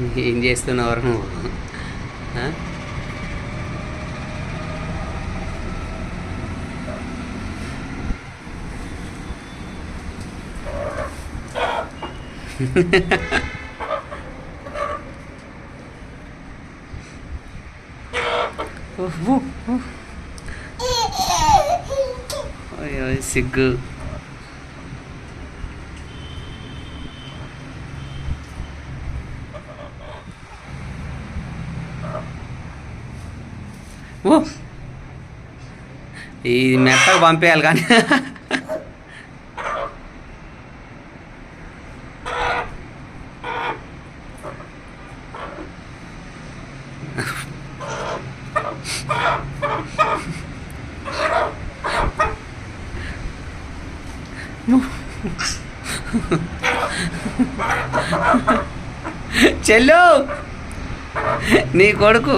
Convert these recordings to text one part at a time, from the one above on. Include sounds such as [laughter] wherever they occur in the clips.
ఏం చేస్తున్నావు నువ్వు? సిగ్గు. ఓ. ఇది మెత్తగా పంపేయాలి కానీ. చెల్లు నీ కొడుకు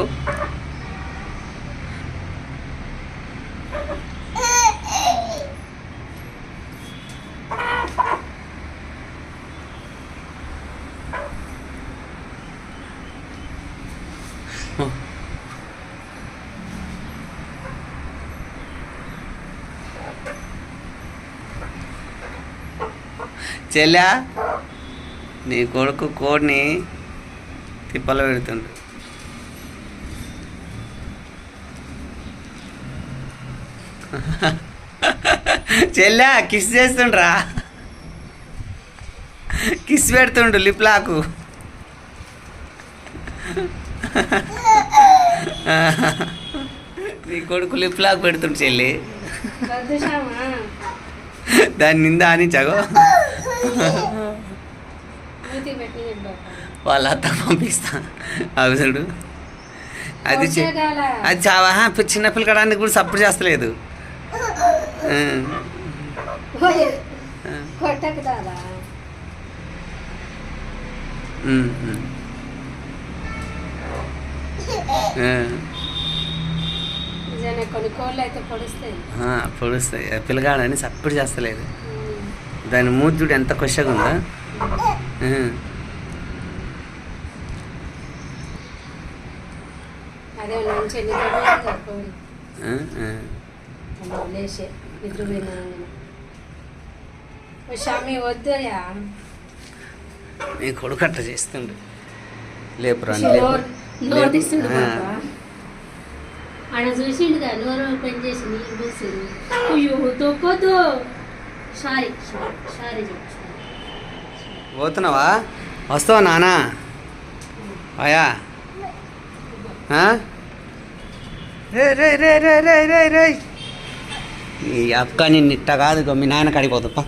చెల్లా నీ కొడుకు కోడిని తిప్పలు పెడుతుండు. చెల్లా కిస్ చేస్తుండ్రా. కిస్ పెడుతుండు లిప్లాకు నీ కొడుకు లిప్లాకు పెడుతుండు చెల్లి. దాని నిందా అని వాళ్ళ అత్త పంపిస్తా. అవి చూడు. అది. అది చాలా చిన్న పిల్లకడానికి కూడా సపోర్ట్ చేస్తలేదు. [laughs] పొడుస్తాయి. పిల్లగాడని సపోర్ట్ చేస్తలేదు. దాని మూతి చూడు ఎంత కొషగా ఉందా. నీ కొడుకు అట్ట చేస్తుండు. ఆ. బాబా ఆయన చూసిండుగా నోరు పని చేసి చూసిండు అయ్యో తొక్కొద్దు. సారీ సారీ పోతున్నావా? వస్తావా నానా? అయా రే రే రే రే రే రే రే. ఈ అక్క నిన్ను ఇట్ట కాదు మీ నాయన కడిపోతా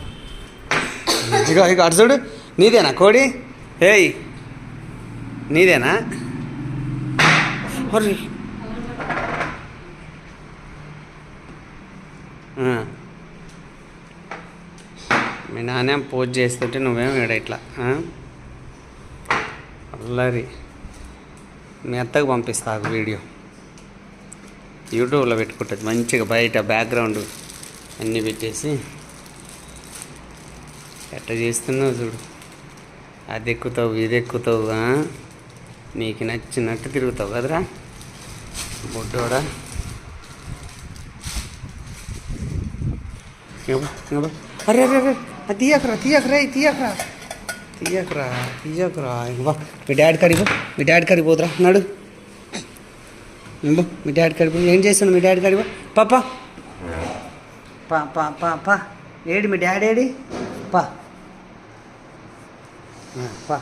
ఇగో ఇగో అటు చూడు. నీదేనా కోడి? ఏయ్. నీదేనా? అరే అని పోజ్ చేస్తుంటే నువ్వేం వేడ ఇట్లా అల్లరి. మీ అత్తకు పంపిస్తా వీడియో. యూట్యూబ్లో పెట్టుకుంటుంది మంచిగా బయట బ్యాక్గ్రౌండ్ అన్నీ పెట్టేసి. ఎట్ట చేస్తున్నావు చూడు. అది ఎక్కుతావు ఇది ఎక్కుతావు నీకు నచ్చినట్టు తిరుగుతావు కదరా. బొడ్డోడా. అరే అరే అరే. తీయకురా తీయకురా తీయకురా తీయకురా తీయకురా తీయకరా మీ డాడీ కడిపో మీ డాడీ కడిపోతురా నాడు. ఇంబో మీ డాడీ కడిపో ఏం చేస్తున్నావు మీ డాడీ కడిపో పాప. పా పా పా పా. ఏడి మీ డాడీ ఏడి? పా. పా.